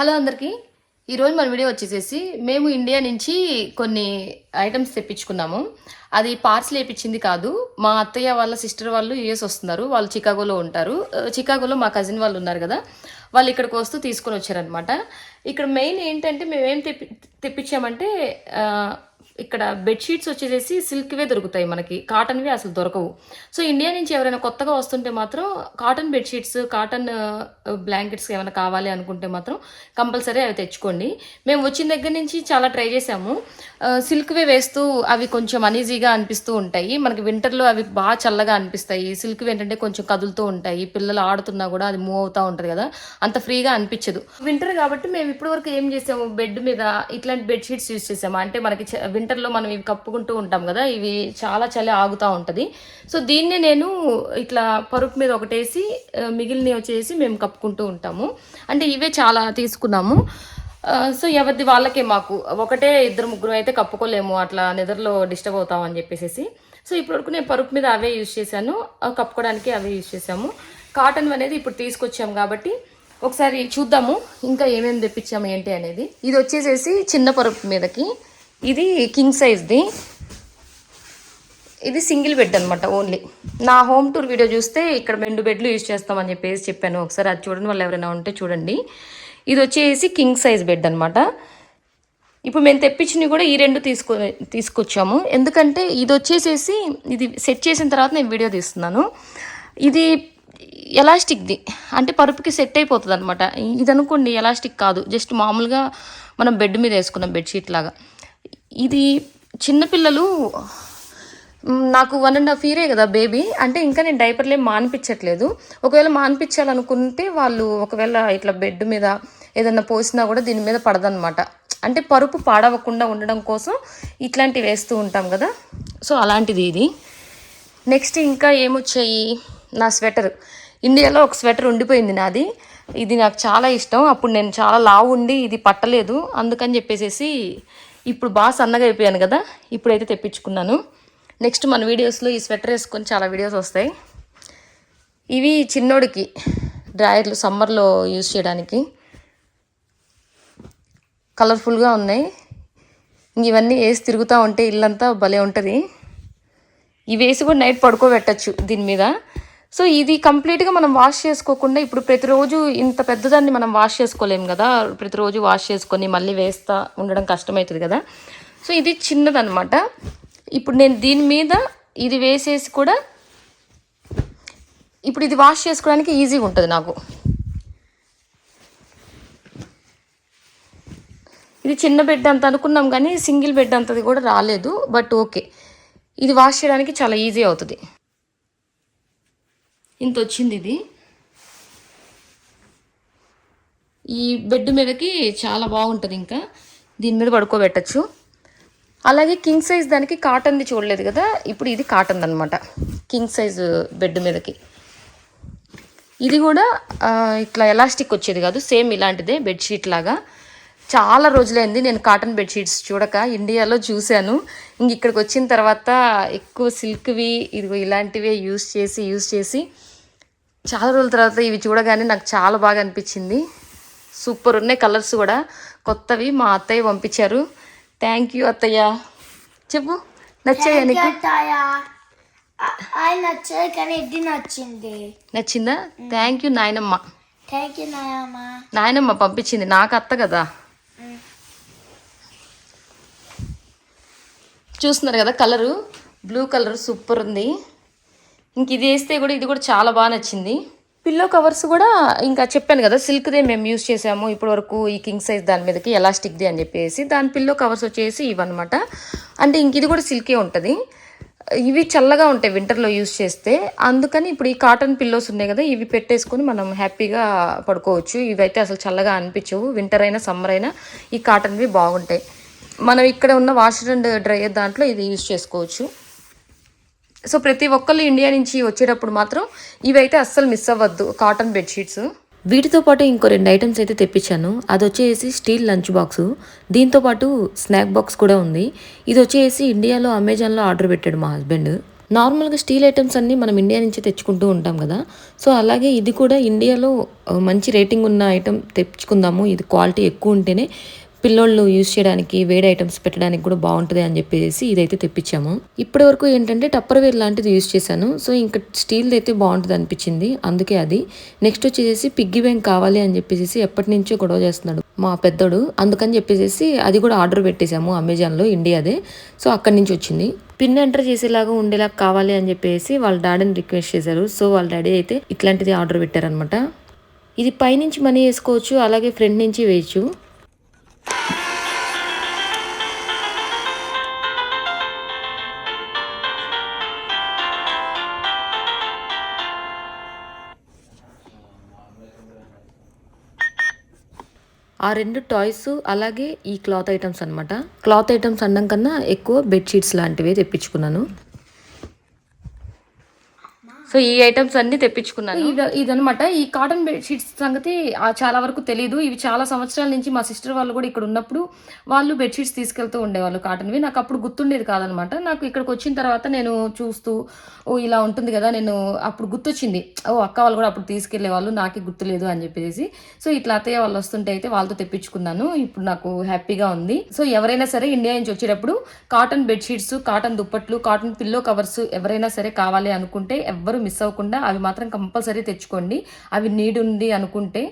Hello అందరికీ. ఈరోజు మన వీడియో వచ్చేసేసి మేము ఇండియా నుంచి కొన్ని ఐటమ్స్ తెప్పించుకున్నాము. అది పార్సిల్ వేయించింది కాదు మా అత్తయ్య వాళ్ళ సిస్టర్ వాళ్ళు యూఎస్ వస్తున్నారు వాళ్ళు చికాగోలో ఉంటారు. చికాగోలో మా కజిన్ వాళ్ళు ఉన్నారు కదా వాళ్ళు ఇక్కడికి వస్తూ తీసుకొని వచ్చారనమాట ఇక్కడ మెయిన్ ఏంటంటే మేము ఏం తెప్పి తెప్పించామంటే ఇక్కడ బెడ్షీట్స్ వచ్చేసేసి సిల్క్వే దొరుకుతాయి మనకి. కాటన్వి అసలు దొరకవు. సో ఇండియా నుంచి ఎవరైనా కొత్తగా వస్తుంటే మాత్రం కాటన్ బెడ్షీట్స్ కాటన్ బ్లాంకెట్స్ ఏమైనా కావాలి అనుకుంటే మాత్రం కంపల్సరీ అవి తెచ్చుకోండి. మేము వచ్చిన దగ్గర నుంచి చాలా ట్రై చేసాము సిల్క్వే వేస్తూ అవి కొంచెం అనీజీగా అనిపిస్తూ ఉంటాయి. మనకి వింటర్లో అవి బాగా చల్లగా అనిపిస్తాయి. సిల్క్ ఏంటంటే కొంచెం కదులుతూ ఉంటాయి. పిల్లలు ఆడుతున్నా కూడా అది మూవ్ అవుతూ ఉంటుంది కదా. అంత ఫ్రీగా అనిపించదు. వింటర్ కాబట్టి మేము ఇప్పటివరకు ఏం చేసాము? బెడ్ మీద ఇట్లాంటి బెడ్షీట్స్ యూజ్ చేసాము? అంటే మనకి వింటర్లో మనం ఇవి కప్పుకుంటూ ఉంటాం కదా ఇవి చాలా చలి ఆగుతూ ఉంటుంది. సో దీన్నే నేను ఇట్లా పరుపు మీద ఒకటేసి మిగిలినవి వచ్చేసి మేము కప్పుకుంటూ ఉంటాము. అంటే ఇవే చాలా తీసుకున్నాము. సో ఎవరిది వాళ్ళకే మాకు. ఒకటే ఇద్దరు ముగ్గురు అయితే కప్పుకోలేము అట్లా నిద్రలో డిస్టర్బ్ అవుతాం అని చెప్పేసి సో ఇప్పటివరకు నేను పరుపు మీద అవే యూజ్ చేశాను. కప్పుకోవడానికి అవే యూజ్ చేసాము కాటన్ అనేది ఇప్పుడు తీసుకొచ్చాము కాబట్టి ఒకసారి చూద్దాము ఇంకా ఏమేమి తెప్పించాము ఏంటి అనేది. ఇది వచ్చేసేసి చిన్న పరుపు మీదకి. ఇది కింగ్ సైజ్ది ఇది సింగిల్ బెడ్ అనమాట ఓన్లీ నా హోమ్ టూర్ వీడియో చూస్తే ఇక్కడ రెండు బెడ్లు యూజ్ చేస్తామని చెప్పేసి చెప్పాను. ఒకసారి అది చూడండి వాళ్ళు ఎవరైనా ఉంటే చూడండి. ఇది వచ్చేసి కింగ్ సైజ్ బెడ్ అనమాట ఇప్పుడు మేము తెప్పించినవి కూడా ఈ రెండు తీసుకో తీసుకొచ్చాము. ఎందుకంటే ఇది వచ్చేసేసి ఇది సెట్ చేసిన తర్వాత నేను వీడియో తీస్తున్నాను. ఇది ఎలాస్టిక్ది అంటే పరుపుకి సెట్ అయిపోతుంది అనమాట ఇది అనుకోండి ఎలాస్టిక్ కాదు. జస్ట్ మామూలుగా మనం బెడ్ మీద వేసుకున్నాం బెడ్షీట్ లాగా. ఇది చిన్నపిల్లలు నాకు వన్ అండ్ హాఫ్ ఇయరే కదా బేబీ అంటే ఇంకా నేను డైపర్లే మానిపించట్లేదు. ఒకవేళ మానిపించాలనుకుంటే వాళ్ళు ఒకవేళ ఇట్లా బెడ్ మీద ఏదన్నా పోసినా కూడా దీని మీద పడదనమాట అంటే పరుపు పాడవకుండా ఉండడం కోసం ఇట్లాంటివి వేస్తూ ఉంటాం కదా. సో అలాంటిది ఇది. నెక్స్ట్ ఇంకా ఏమొచ్చాయి? నా స్వెటర్. ఇండియాలో ఒక స్వెటర్ ఉండిపోయింది నాది. ఇది నాకు చాలా ఇష్టం. అప్పుడు నేను చాలా లావు ఉండి ఇది పట్టలేదు. అందుకని చెప్పేసి ఇప్పుడు బాగా సన్నగా అయిపోయాను కదా ఇప్పుడైతే తెప్పించుకున్నాను. నెక్స్ట్ మన వీడియోస్లో ఈ స్వెటర్ వేసుకొని చాలా వీడియోస్ వస్తాయి. ఇవి చిన్నోడికి డ్రాయర్లు సమ్మర్లో యూజ్ చేయడానికి. కలర్ఫుల్గా ఉన్నాయి. ఇవన్నీ వేసి తిరుగుతూ ఉంటే ఇల్లంతా భలే ఉంటుంది. ఇవి వేసి కూడా నైట్ పడుకోబెట్టచ్చు దీని మీద. సో ఇది కంప్లీట్గా మనం వాష్ చేసుకోకుండా ఇప్పుడు ప్రతిరోజు ఇంత పెద్దదాన్ని మనం వాష్ చేసుకోలేము కదా. ప్రతిరోజు వాష్ చేసుకొని మళ్ళీ వేస్తా ఉండడం కష్టమవుతుంది కదా. సో ఇది చిన్నదనమాట ఇప్పుడు నేను దీని మీద ఇది వేసేసి కూడా ఇప్పుడు ఇది వాష్ చేసుకోవడానికి ఈజీగా ఉంటుంది నాకు. ఇది చిన్న బెడ్ అంత అనుకున్నాం కానీ సింగిల్ బెడ్ అంతది కూడా రాలేదు బట్ ఓకే ఇది వాష్ చేయడానికి చాలా ఈజీ అవుతుంది. ఇంత వచ్చింది ఇది. ఈ బెడ్ మీదకి చాలా బాగుంటుంది ఇంకా. దీని మీద పడుకోబెట్టచ్చు. అలాగే కింగ్ సైజ్ దానికి కాటన్ది చూడలేదు కదా ఇప్పుడు ఇది కాటన్ అనమాట కింగ్ సైజ్ బెడ్ మీదకి. ఇది కూడా ఇట్లా ఎలాస్టిక్ వచ్చేది కాదు సేమ్ ఇలాంటిదే బెడ్షీట్ లాగా. చాలా రోజులైంది నేను కాటన్ బెడ్షీట్స్ చూడక ఇండియాలో చూశాను. ఇంక ఇక్కడికి వచ్చిన తర్వాత ఎక్కువ సిల్క్వి ఇదిగో ఇలాంటివే యూస్ చేసి యూస్ చేసి చాలా రోజుల తర్వాత ఇవి చూడగానే నాకు చాలా బాగా అనిపించింది. సూపర్ ఉన్నాయి కలర్స్ కూడా. కొత్తవి మా అత్తయ్య పంపించారు. థ్యాంక్ యూ అత్తయ్య. చెప్పు. నచ్చాయా నీకు? నచ్చదు కానీ ఇది నచ్చింది. నచ్చిందా? థ్యాంక్ యూ నాయనమ్మ. థ్యాంక్ యూ నాయమ్మ. నాయనమ్మ పంపించింది. నాకు అత్త కదా. చూస్తున్నారు కదా కలరు. బ్లూ కలర్ సూపర్ ఉంది. ఇంక ఇది వేస్తే కూడా ఇది కూడా చాలా బాగా నచ్చింది. పిల్లో కవర్స్ కూడా ఇంకా చెప్పాను కదా సిల్క్దే మేము యూస్ చేసాము. ఇప్పటి వరకు ఈ కింగ్ సైజ్ దాని మీదకి ఎలాస్టిక్ది అని చెప్పేసి దాని పిల్లో కవర్స్ వచ్చేసి ఇవన్నమాట. అంటే ఇంక ఇది కూడా సిల్కే ఉంటుంది. ఇవి చల్లగా ఉంటాయి వింటర్లో యూస్ చేస్తే. అందుకని ఇప్పుడు ఈ కాటన్ పిల్లోస్ ఉన్నాయి కదా ఇవి పెట్టేసుకొని మనం హ్యాపీగా పడుకోవచ్చు. ఇవైతే అసలు చల్లగా అనిపించవు. వింటర్ అయినా సమ్మర్ అయినా ఈ కాటన్వి బాగుంటాయి. మనం ఇక్కడ ఉన్న వాషర్ అండ్ డ్రైయర్ దాంట్లో ఇది యూస్ చేసుకోవచ్చు. సో ప్రతి ఒక్కళ్ళు ఇండియా నుంచి వచ్చేటప్పుడు మాత్రం ఇవైతే అస్సలు మిస్ అవ్వద్దు కాటన్ బెడ్షీట్స్ వీటితో పాటు ఇంకో రెండు ఐటమ్స్ అయితే తెప్పించాను. అది వచ్చేసి స్టీల్ లంచ్ బాక్స్. దీంతో పాటు స్నాక్ బాక్స్ కూడా ఉంది. ఇది వచ్చేసి ఇండియాలో అమెజాన్లో ఆర్డర్ పెట్టాడు మా హస్బెండ్. నార్మల్గా స్టీల్ ఐటమ్స్ అన్నీ మనం ఇండియా నుంచి తెచ్చుకుంటూ ఉంటాం కదా. సో అలాగే ఇది కూడా ఇండియాలో మంచి రేటింగ్ ఉన్న ఐటమ్ తెచ్చుకుందాము. ఇది క్వాలిటీ ఎక్కువ ఉంటేనే పిల్లోళ్ళు యూజ్ చేయడానికి వేడి ఐటమ్స్ పెట్టడానికి కూడా బాగుంటుంది అని చెప్పేసి ఇదైతే తెప్పించాము. ఇప్పటి వరకు ఏంటంటే టప్పర్ వేర్ లాంటిది యూజ్ చేశాను. సో ఇంకా స్టీల్ది అయితే బాగుంటుంది అనిపించింది. అందుకే అది. నెక్స్ట్ వచ్చేసి పిగ్గి బ్యాంక్ కావాలి అని చెప్పేసి ఎప్పటి నుంచో గొడవ చేస్తున్నాడు మా పెద్దోడు. అందుకని చెప్పేసి అది కూడా ఆర్డర్ పెట్టేశాము అమెజాన్లో ఇండియాదే. సో అక్కడి నుంచి వచ్చింది. పిన్ ఎంటర్ చేసేలాగా ఉండేలా కావాలి అని చెప్పేసి వాళ్ళ డాడీని రిక్వెస్ట్ చేశారు. సో వాళ్ళ డాడీ అయితే ఇట్లాంటిది ఆర్డర్ పెట్టారనమాట ఇది పైనుంచి మనీ వేసుకోవచ్చు అలాగే ఫ్రంట్ నుంచి వేయచ్చు. ఆ రెండు టాయ్స్ అలాగే ఈ క్లాత్ ఐటమ్స్ అనమాట క్లాత్ ఐటమ్స్ అనడం కన్నా ఎక్కువ బెడ్షీట్స్ లాంటివి తెప్పించుకున్నాను. సో ఈ ఐటమ్స్ అన్ని తెప్పించుకున్నాను. ఇదనమాట ఈ కాటన్ బెడ్షీట్స్ సంగతి చాలా వరకు తెలియదు ఇవి చాలా సంవత్సరాల నుంచి మా సిస్టర్ వాళ్ళు కూడా ఇక్కడ ఉన్నప్పుడు వాళ్ళు బెడ్షీట్స్ తీసుకెళ్తూ ఉండేవాళ్ళు కాటన్వి నాకు అప్పుడు గుర్తుండేది కాదనమాట నాకు ఇక్కడికి వచ్చిన తర్వాత నేను చూస్తూ ఓ ఇలా ఉంటుంది కదా నేను అప్పుడు గుర్తొచ్చింది. ఓ అక్క వాళ్ళు కూడా అప్పుడు తీసుకెళ్ళే వాళ్ళు నాకే గుర్తులేదు అని చెప్పేసి. సో ఇట్లా అత్తయ్య వాళ్ళు వస్తుంటే అయితే వాళ్ళతో తెప్పించుకున్నాను. ఇప్పుడు నాకు హ్యాపీగా ఉంది. సో ఎవరైనా సరే ఇండియా నుంచి వచ్చేటప్పుడు కాటన్ బెడ్షీట్స్ కాటన్ దుప్పట్లు కాటన్ పిల్లో కవర్స్ ఎవరైనా సరే కావాలి అనుకుంటే ఎవ్వరు మిస్ అవ్వకుండా అవి మాత్రం కంపల్సరీ తెచ్చుకోండి. అవి నీడ్ ఉంది అనుకుంటే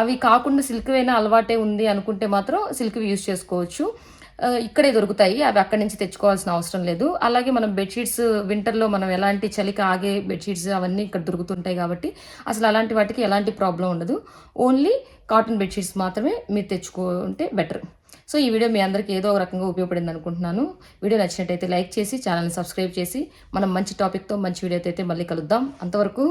అవి కాకుండా సిల్క్ అయినా అలవాటే ఉంది అనుకుంటే మాత్రం సిల్క్ యూజ్ చేసుకోవచ్చు. ఇక్కడే దొరుకుతాయి. అవి అక్కడి నుంచి తెచ్చుకోవాల్సిన అవసరం లేదు. అలాగే మనం బెడ్షీట్స్ వింటర్లో మనం ఎలాంటి చలికి ఆగే బెడ్షీట్స్ అవన్నీ ఇక్కడ దొరుకుతుంటాయి కాబట్టి అసలు అలాంటి వాటికి ఎలాంటి ప్రాబ్లం ఉండదు. ఓన్లీ కాటన్ బెడ్షీట్స్ మాత్రమే మీరు తెచ్చుకుంటే బెటర్. సో ఈ వీడియో మీ అందరికీ ఏదో ఒక రకంగా ఉపయోగపడింది అనుకుంటున్నాను. వీడియో నచ్చినట్టయితే లైక్ చేసి ఛానల్ని సబ్స్క్రైబ్ చేసి మనం మంచి టాపిక్తో మంచి వీడియోతో అయితే మళ్ళీ కలుద్దాం. అంతవరకు